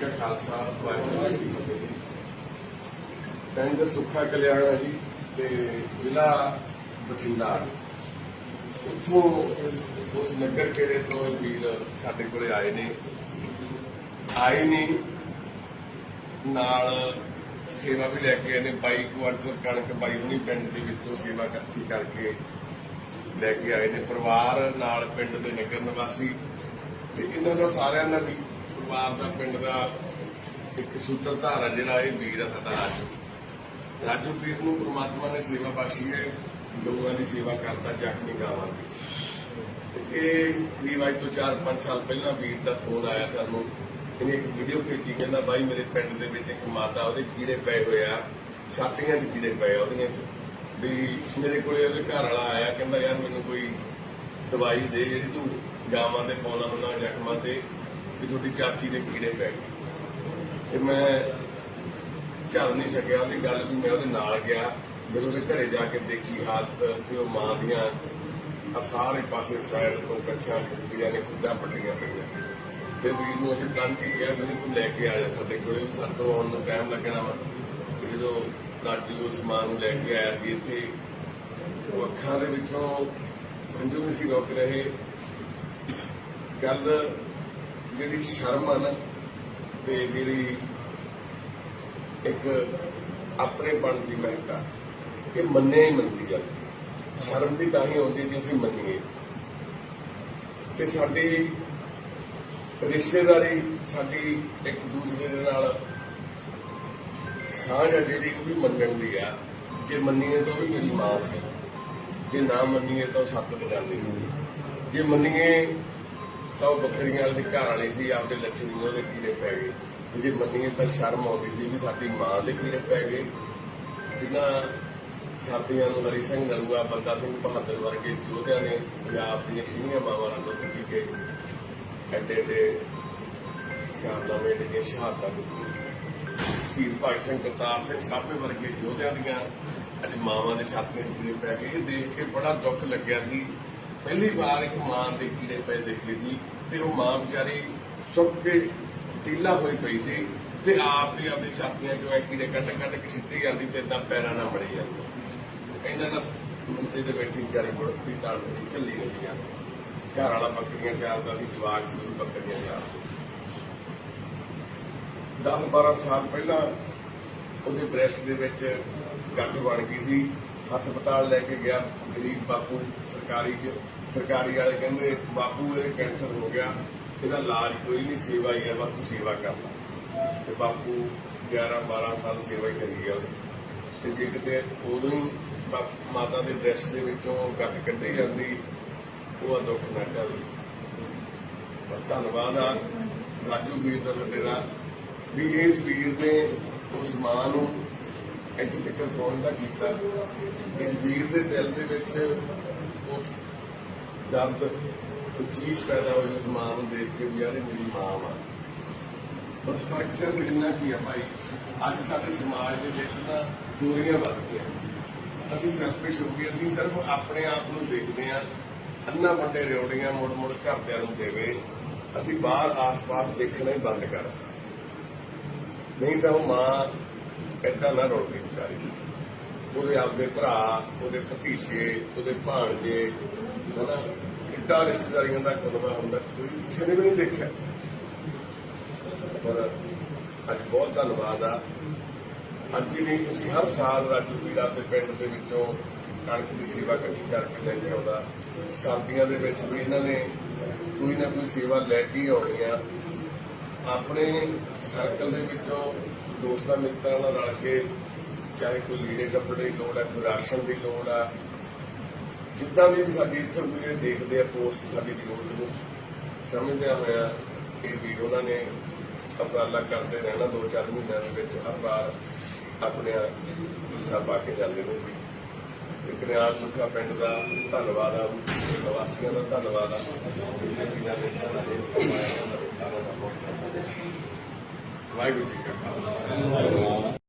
ਕਾ ਖਾਲਸਾ, ਵਾਹਿਗੁਰੂ ਜੀ ਕੀ ਫਤਿਹ। ਪਿੰਡ ਸੁੱਖਾ ਕਲਿਆਣ ਹੈ ਜੀ ਤੇ ਜ਼ਿਲ੍ਹਾ ਬਠਿੰਡਾ। ਉੱਥੋਂ ਉਸ ਨਗਰ ਕਿਹੜੇ ਤੋਂ ਵੀਰ ਸਾਡੇ ਕੋਲੇ ਆਏ ਨੇ। ਆਏ ਨੇ ਨਾਲ ਸੇਵਾ ਵੀ ਲੈ ਕੇ ਆਏ ਨੇ। 22 ਕੁਆਂਟਲ ਕਣਕ ਬਾਈ ਹੁਣੀ ਪਿੰਡ ਦੇ ਵਿੱਚੋਂ ਸੇਵਾ ਇਕੱਠੀ ਕਰਕੇ ਲੈ ਕੇ ਆਏ ਨੇ। ਪਰਿਵਾਰ ਨਾਲ ਪਿੰਡ ਦੇ ਨਗਰ ਨਿਵਾਸੀ ਤੇ ਇਹਨਾਂ ਦਾ ਸਾਰਿਆਂ ਦਾ ਵੀ ਪਰਿਵਾਰ ਦਾ, ਪਿੰਡ ਦਾ ਇੱਕ ਸੂਤਰਧਾਰ ਆ ਜਿਹੜਾ ਇਹ ਵੀਰ ਆ ਸਾਡਾ ਰਾਜੂ। ਰਾਜੂ ਵੀਰ ਨੂੰ ਪ੍ਰਮਾਤਮਾ ਨੇ ਸੇਵਾ ਬਖਸ਼ੀ ਹੈ ਗਊਆਂ ਦੀ ਸੇਵਾ ਕਰਦਾ ਜ਼ਖਮੀ ਗਾਵਾਂ ਦੀ। ਤੇ ਇਹ ਕਰੀਬ ਤੋਂ 4-5 ਸਾਲ ਪਹਿਲਾਂ ਵੀਰ ਦਾ ਫੋਨ ਆਇਆ ਸਾਨੂੰ। ਇਹਨੇ ਇੱਕ ਵੀਡੀਓ ਭੇਜੀ, ਕਹਿੰਦਾ, ਬਾਈ, ਮੇਰੇ ਪਿੰਡ ਦੇ ਵਿੱਚ ਇੱਕ ਮਾਤਾ, ਉਹਦੇ ਕੀੜੇ ਪਏ ਹੋਏ ਆ। ਛਾਤੀਆਂ 'ਚ ਕੀੜੇ ਪਏ ਆ ਉਹਦੀਆਂ 'ਚ। ਵੀ ਮੇਰੇ ਕੋਲੇ ਉਹਦੇ ਘਰ ਵਾਲਾ ਆਇਆ, ਕਹਿੰਦਾ, ਯਾਰ, ਮੈਨੂੰ ਕੋਈ ਦਵਾਈ ਦੇ, ਜਿਹੜੀ ਤੂੰ ਗਾਵਾਂ ਦੇ ਪਾਉਣਾ ਹੁੰਦਾ ਜ਼ਖਮਾਂ ਤੇ ਵੀ ਤੁਹਾਡੀ ਚਾਚੀ ਦੇ ਕੀੜੇ ਪੈ ਗਏ। ਤੇ ਮੈਂ ਚੱਲ ਨਹੀਂ ਸਕਿਆ, ਉਹਦੀ ਗੱਲ ਵੀ ਮੈਂ ਉਹਦੇ ਨਾਲ ਗਿਆ। ਜਦੋਂ ਉਹਦੇ ਘਰੇ ਜਾ ਕੇ ਦੇਖੀ ਹਾਲਤ ਤੇ ਉਹ ਮਾਂ ਦੀਆਂ ਆਹ ਸਾਰੇ ਪਾਸੇ ਸਾਈਡ ਤੋਂ ਕੱਛਾਂ ਜਿਹੜੀਆਂ ਨੇ ਖੁੱਡਾ ਪੱਟੀਆਂ ਪਈਆਂ। ਤੇ ਵੀਰ ਨੂੰ ਅਸੀਂ ਤੁਰੰਤ ਹੀ ਕਿਹਾ ਮੈਨੂੰ ਤੂੰ ਲੈ ਕੇ ਆ ਜਾ ਸਾਡੇ ਕੋਲੇ, ਵੀ ਸਾਤੋਂ ਆਉਣ ਨੂੰ ਟਾਈਮ ਲੱਗਣਾ ਵਾ। ਤੇ ਜਦੋਂ ਰਾਜੂ ਉਸ ਮਾਂ ਨੂੰ ਲੈ ਕੇ ਆਇਆ ਸੀ ਇੱਥੇ, ਉਹ ਅੱਖਾਂ ਦੇ ਵਿੱਚੋਂ ਹੰਝੂ ਨਹੀਂ ਸੀ ਰੁਕ ਰਹੇ। ਗੱਲ ਜਿਹੜੀ ਸ਼ਰਮ ਆ ਨਾ ਤੇ ਜਿਹੜੀ ਇੱਕ ਆਪਣੇ ਬਣ ਦੀ ਮਹਿਕਾ, ਇਹ ਮੰਨਿਆ ਹੀ ਮੰਨਦੀ ਆ ਸ਼ਰਮ ਵੀ ਤਾਂ ਹੀ ਆਉਂਦੀ ਜੇ ਅਸੀਂ ਮੰਨੀਏ। ਤੇ ਸਾਡੀ ਰਿਸ਼ਤੇਦਾਰੀ, ਸਾਡੀ ਇੱਕ ਦੂਸਰੇ ਦੇ ਨਾਲ ਸਾਂਝ ਆ ਜਿਹੜੀ, ਉਹ ਵੀ ਮੰਨਣ ਦੀ ਆ। ਜੇ ਮੰਨੀਏ ਤਾਂ ਉਹ ਵੀ ਮੇਰੀ ਮਾਂ ਸੀ। ਜੇ ਨਾ ਮੰਨੀਏ ਤਾਂ ਉਹ ਸੱਤ ਬਗਾਨੀ ਸੀ। ਜੇ ਮੰਨੀਏ ਤਾਂ ਉਹ ਬੱਕਰੀਆਂ ਵਾਲੇ ਘਰ ਵਾਲੀ ਸੀ, ਆਪਦੇ ਲੱਛਣੀ ਉਹਦੇ ਕੀੜੇ ਪੈ ਗਏ। ਤੇ ਜੇ ਮੰਨੀਏ ਤਾਂ ਸ਼ਰਮ ਆਉਂਦੀ ਸੀ ਵੀ ਸਾਡੀ ਮਾਂ ਦੇ ਕੀੜੇ ਪੈ ਗਏ। ਜਿਨ੍ਹਾਂ ਸਾਥੀਆਂ ਨੂੰ ਹਰੀ ਸਿੰਘ ਨਲੂਆ, ਬੰਦਾ ਸਿੰਘ ਬਹਾਦਰ ਵਰਗੇ ਯੋਧਿਆਂ ਨੇ ਪੰਜਾਬ ਦੀਆਂ ਸ਼ਹੀਦੀਆਂ ਮਾਵਾਂ ਨਾਲ ਦੁੱਖ ਪੀ ਕੇ ਐਡੇ ਐਡੇ ਕਾਰਨਾਮੇ ਦੇ ਸ਼ਹਾਦਤਾਂ ਦਿੱਤੀਆਂ। ਸ਼ਹੀਦ ਭਗਤ ਸਿੰਘ ਕਰਤਾਰ ਸਿੰਘ ਸਾਹਮਣੇ ਵਰਗੇ ਯੋਧਿਆਂ ਦੀਆਂ ਅੱਜ ਮਾਵਾਂ ਦੇ ਛਾਤੀਆਂ ਦੇ ਕੀੜੇ ਪੈ ਗਏ। ਇਹ ਦੇਖ ਕੇ ਬੜਾ ਦੁੱਖ ਲੱਗਿਆ ਸੀ ਪਹਿਲੀ ਵਾਰ ਇੱਕ ਮਾਂ ਦੇ ਕੀੜੇ ਪਏ ਦੇਖੇ ਸੀ ਤੇ ਉਹ ਮਾਂ ਵਿਚਾਰੀ ਸੁੱਕ ਕੇ ਟੀਲਾ ਹੋਈ ਪਈ ਸੀ ਤੇ ਆਪ ਹੀ ਆਪਣੀ ਛਾਤੀਆਂ ਚੋਂ ਇਹ ਕੀੜੇ ਕੱਢ ਕੱਢ ਕੇ ਸਿੱਟੀ ਜਾਂਦੀ ਤੇ ਇਦਾਂ ਪੈਰਾਂ ਨਾਲ ਮੜੀ ਜਾਂਦੀ। ਇਹਨਾਂ ਦਾ ਮੰਦੇ ਦੇ ਬੈਠੀ ਵਿਚਾਰੀ ਬੁੜਕੀ ਤਾਲ ਦੀ ਝੱਲੀ ਨਹੀਂ ਸੀ। ਜਾਂਦੀ ਘਰ ਵਾਲਾ ਬੱਕਰੀਆਂ ਚਾਰਦਾ ਸੀ, ਜਵਾਕ ਸੀ ਉਹ ਬੱਕਰੀਆਂ ਚਾਰਦਾ 10 12 ਸਾਲ ਪਹਿਲਾਂ ਉਹਦੇ ਬ੍ਰੈਸਟ ਦੇ ਵਿੱਚ ਗੱਠ ਬਣ ਗਈ ਸੀ। ਹਸਪਤਾਲ ਲੈ ਕੇ ਗਿਆ, ਗਰੀਬ ਬਾਪੂ ਸਰਕਾਰੀ ਚ, ਸਰਕਾਰੀ ਵਾਲੇ ਕਹਿੰਦੇ, ਬਾਪੂ, ਇਹ ਕੈਂਸਰ ਹੋ ਗਿਆ, ਇਹਦਾ ਇਲਾਜ ਕੋਈ ਨਹੀਂ, ਸੇਵਾ ਹੀ ਹੈ, ਬਸ ਤੂੰ ਸੇਵਾ ਕਰ ਲੈ। ਤੇ ਬਾਪੂ 11 12 ਸਾਲ ਸੇਵਾ ਹੀ ਕਰੀ ਗਿਆ ਉਹਦੀ। ਤੇ ਜੇ ਕਿਤੇ ਉਦੋਂ ਹੀ ਬਾ- ਮਾਤਾ ਦੇ ਡਰੈਸ ਦੇ ਵਿੱਚੋਂ ਗੱਠ ਕੱਢੀ ਜਾਂਦੀ, ਉਹ ਆ ਦੁੱਖ ਨਾ ਚੱਲਦੀ ਪਰ ਧੰਨਵਾਦ ਆ, ਰਾਜੂ ਵੀਰ ਦਾ ਸਾਡੇ ਵੀ ਇਸ ਵੀਰ ਨੇ ਉਸ ਮਾਂ ਨੂੰ ਇੱਥੇ ਤੱਕ ਪਹੁੰਚਦਾ ਕੀਤਾ ਇਸ ਵੀਰ ਦੇ ਦਿਲ ਦੇ ਵਿੱਚ ਉਹ ਦਰਦ, ਉਹ ਚੀਜ਼ ਪੈਦਾ ਹੋਈ ਉਸ ਮਾਂ ਨੂੰ ਦੇਖ ਕੇ ਵੀ, ਯਾਰ ਇਹ ਮੇਰੀ ਮਾਂ ਵਾ। ਬਸ ਫ਼ਰਕ ਸਿਰਫ ਇੰਨਾ ਕੀ ਆ ਭਾਈ, ਅੱਜ ਸਾਡੇ ਸਮਾਜ ਦੇ ਵਿੱਚ ਨਾ ਦੂਰੀਆਂ ਵੱਧ ਗਈਆਂ। ਅਸੀਂ ਸੈਲਫਿਸ਼ ਹੋ ਗਏ, ਅਸੀਂ ਸਿਰਫ ਆਪਣੇ ਆਪ ਨੂੰ ਦੇਖਦੇ ਆ ਅੰਨਾ ਵੱਡੇ ਰਿਓੜੀਆਂ ਮੋੜ ਮੋੜ ਘਰਦਿਆਂ ਨੂੰ ਦੇਵੇ। ਅਸੀਂ ਬਾਹਰ ਆਸ-ਪਾਸ ਦੇਖਣਾ ਹੀ ਬੰਦ ਕਰ ਨਹੀਂ ਤਾਂ ਉਹ ਮਾਂ ਏਦਾਂ ਨਾ ਰੋਲਦੀ ਵਿਚਾਰੀ। ਉਹਦੇ ਆਪਦੇ ਭਰਾ, ਉਹਦੇ ਭਤੀਜੇ, ਉਹਦੇ ਭਾਣਜੇ, ਹਨਾ? ਕਿੱਡਾ ਰਿਸ਼ਤੇਦਾਰੀਆਂ ਦਾ ਕਦਮਾ ਹੁੰਦਾ। ਕੋਈ ਕਿਸੇ ਨੇ ਵੀ ਨਹੀਂ ਦੇਖਿਆ। ਪਰ ਅੱਜ ਬਹੁਤ ਧੰਨਵਾਦ ਆ। ਅੱਜ ਵੀ ਤੁਸੀਂ ਹਰ ਸਾਲ ਰਾਜੂ ਵੀਰਾ ਦੇ ਪਿੰਡ ਦੇ ਵਿੱਚੋਂ ਕਣਕ ਦੀ ਸੇਵਾ ਇਕੱਠੀ ਕਰਕੇ ਲੈ ਕੇ ਆਉਂਦਾ। ਸਰਦੀਆਂ ਦੇ ਵਿੱਚ ਵੀ ਇਹਨਾਂ ਨੇ ਕੋਈ ਨਾ ਕੋਈ ਸੇਵਾ ਲੈ ਕੇ ਹੀ ਆਉਣੀ ਆ। ਆਪਣੇ ਸਰਕਲ ਦੇ ਵਿੱਚੋਂ ਦੋਸਤਾਂ ਮਿੱਤਰਾਂ ਨਾਲ ਰਲ ਕੇ ਚਾਹੇ ਕੋਈ ਲੀੜੇ ਕੱਪੜੇ ਦੀ ਲੋੜ ਹੈ ਕੋਈ ਰਾਸ਼ਨ ਦੀ ਲੋੜ ਆ, ਜਿੱਦਾਂ ਦੀ ਵੀ ਸਾਡੀ ਇੱਥੇ ਕੋਈ ਦੇਖਦੇ ਆ ਪੋਸਟ ਸਾਡੀ ਜ਼ਰੂਰਤ ਨੂੰ। ਸਮਝਦਿਆਂ ਹੋਇਆ ਇਹ ਵੀਰ ਉਹਨਾਂ ਨੇ ਉਪਰਾਲਾ ਕਰਦੇ ਰਹਿਣਾ ਦੋ ਚਾਰ ਮਹੀਨਿਆਂ ਦੇ ਵਿੱਚ, ਹਰ ਵਾਰ ਆਪਣੇ ਹਿੱਸਾ ਪਾ ਕੇ ਜਾਂਦੇ ਨੇ। ਤੇ ਕਰਿਆਲ ਸੁੱਖਾ ਪਿੰਡ ਦਾ ਧੰਨਵਾਦ ਆ ਨਿਵਾਸੀਆਂ ਦਾ ਧੰਨਵਾਦ ਆ ਜਿਹੜੇ ਨੇ ਇਹਨਾਂ ਦੇ ਸਮਾਇਆ ਦਾ ਬਹੁਤ ਵਾਹਿਗੁਰੂ ਜੀ ਕਾ ਖਾਲਸਾ।